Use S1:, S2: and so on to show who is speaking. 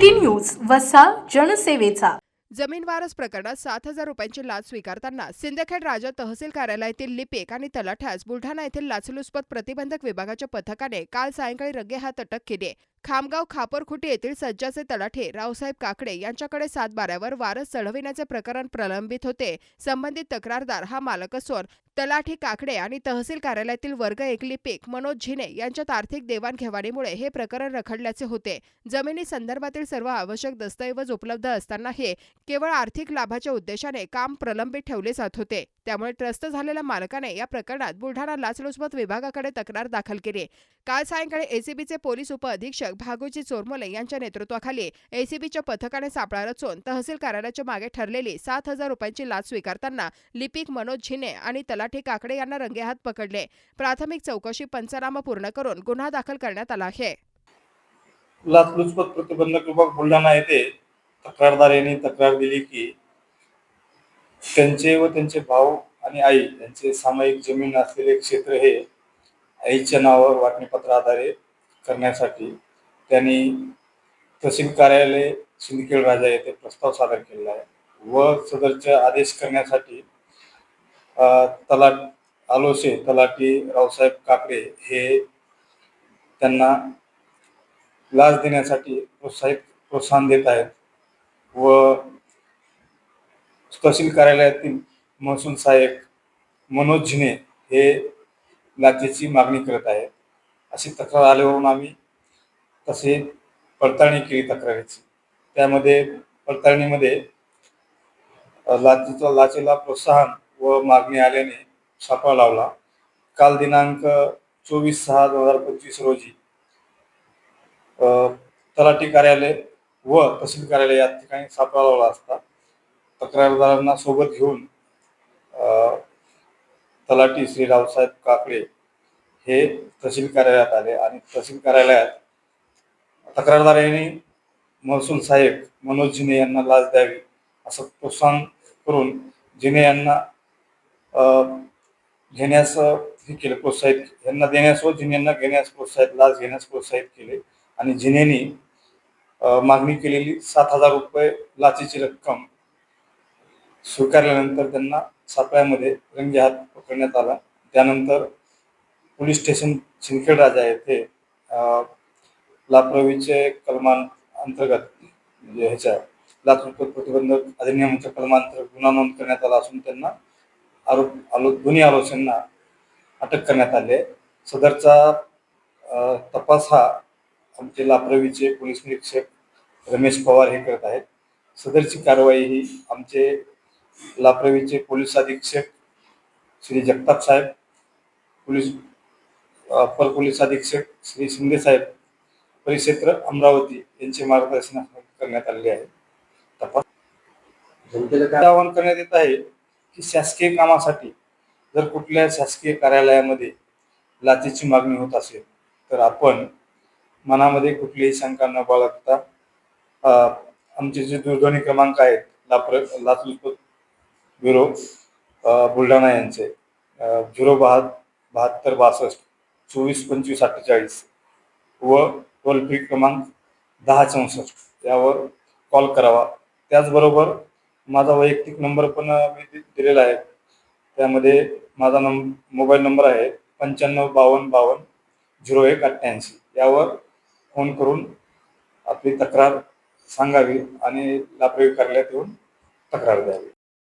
S1: City news वसा जनसेवेचा.
S2: जमीन वारस प्रकरणात सात हजार रुपयांची लाच स्वीकारताना सिंदखेड राजा तहसील कार्यालयातील लिपिक आणि तलाठ्यास बुलढाणा येथील लाचलुचपत प्रतिबंधक विभागाच्या पथकाने काल सायंकाळी रंगेहात अटक केली खामगाव खापरखुटी येथील सज्जाचे तलाठे रावसाहेब काकडे यांच्याकडे सातबाऱ्यावर वारस चढविण्याचे प्रकरण प्रलंबित होते. संबंधित तक्रारदार हा मालक असून तलाठी काकडे आणि तहसील कार्यालयातील वर्ग एकली पीक मनोज झिने यांच्यात आर्थिक देवाणघेवाणीमुळे हे प्रकरण रखडल्याचे होते. जमिनी संदर्भातील सर्व आवश्यक दस्तऐवज उपलब्ध असतानाही केवळ आर्थिक लाभाच्या उद्देशाने काम प्रलंबित ठेवले जात होते. त्यामुळे त्रस्त झालेल्या मालकाने या प्रकरणात बुलढाणा लाचलुचपत विभागाकडे तक्रार दाखल केली. काल सायंकाळी एसीबीचे पोलीस उपअधीक्षक संचालक भागोजी चोरमोले यांच्या नेतृत्वाखाली एसीबीच्या पथकाने सापळा रचून तहसील कार्यालयाच्या मागे ठरलेली सात हजार रुपयांची लाच स्वीकारताना लिपिक मनोज झिने आणि तलाठी काकडे यांना रंगेहात पकडले. प्राथमिक चौकशी पंचनामा पूर्ण करून गुन्हा दाखल करण्यात आला आहे.
S3: लाचलुचपत प्रतिबंधक विभाग बुलढाणा येथे तक्रारदार यांनी तक्रार दिली की त्यांचे व त्यांचे भाऊ आणि आई यांचे सामायिक जमीन असलेले क्षेत्र हे आईच्या नावावर वाटणीपत्र आधारे करण्यासाठी त्यांनी तहसील कार्यालय सिंदखेड राजा येथे प्रस्ताव सादर केलेला आहे. व सदरचे आदेश करण्यासाठी तलाट आलोसे तलाटी रावसाहेब काकडे हे त्यांना लाच देण्यासाठी प्रोत्साहित प्रोत्साहन देत आहेत. व तहसील कार्यालयातील महसूल सहाय्यक मनोज झिने हे लाचेची मागणी करत आहेत. अशी तक्रार आल्यावरून आम्ही तसे पडताळणी केली तक्रारीची. त्यामध्ये पडताळणीमध्ये लाचीचा लाचेचा लाचेला प्रोत्साहन व मागणी आल्याने छापा लावला. काल दिनांक चोवीस सहा दोन हजार पंचवीस रोजी तलाठी कार्यालय व तहसील कार्यालय या ठिकाणी सापळा लावला असता तक्रारदारांना सोबत घेऊन तलाटी तलाठी श्री रावसाहेब काकडे हे तहसील कार्यालयात आले आणि तहसील कार्यालयात तक्रारदार यांनी महसूल साहेब मनोज जिने यांना लाच द्यावी असं प्रोत्साहन करून जिने यांना घेण्यास हे केलं प्रोत्साहित यांना देण्यास व जिने यांना घेण्यास प्रोत्साहित लाच घेण्यास प्रोत्साहित केले आणि जिनेनी मागणी केलेली सात हजार रुपये लाचेची रक्कम स्वीकारल्यानंतर त्यांना सापळ्यामध्ये रंगे हात पकडण्यात आला. त्यानंतर पोलीस स्टेशन सिंदखेड राजा येथे लाप्रवीचे कलमान अंतर्गत म्हणजे ह्याच्या लाचलुचपत प्रतिबंधक अधिनियमाच्या कलमांतर्गत गुन्हा नोंद करण्यात आला असून त्यांना आरोप आलो दोन्ही आरोपींना अटक करण्यात आले सदरचा तपास हा आमचे लाप्रवीचे पोलीस निरीक्षक रमेश पवार हे करत आहेत. सदरची कारवाई ही आमचे लाप्रवीचे पोलीस अधीक्षक श्री जगताप साहेब पोलीस अपर पोलीस अधीक्षक श्री शिंदे साहेब परिक्षेत्र अमरावती यांचे मार्गदर्शन करण्यात आलेले आहे. तपास. आवाहन करण्यात येत आहे की शासकीय कामासाठी जर कुठल्या शासकीय कार्यालयामध्ये लाचेची मागणी होत असेल तर आपण मनामध्ये कुठलीही शंका न बाळगता आमचे जे दूरध्वनी क्रमांक आहेत लाप्र लाचलुचपत ब्युरो बुलढाणा यांचे झिरो बहा बहात्तर बासष्ट चोवीस पंचवीस अठ्ठेचाळीस व टोल फ्री क्रमांक दहा चौसष्ट यावर कॉल करावा. त्याचबरोबर माझा वैयक्तिक नंबर पण मी दिलेला आहे. त्यामध्ये माझा नंब मोबाईल नंबर आहे पंच्याण्णव बावन्न बावन्न झिरो एक अठ्ठ्याऐंशी. यावर फोन करून आपली तक्रार सांगावी आणि लाप्रयोग कार्यालयात येऊन तक्रार द्यावी.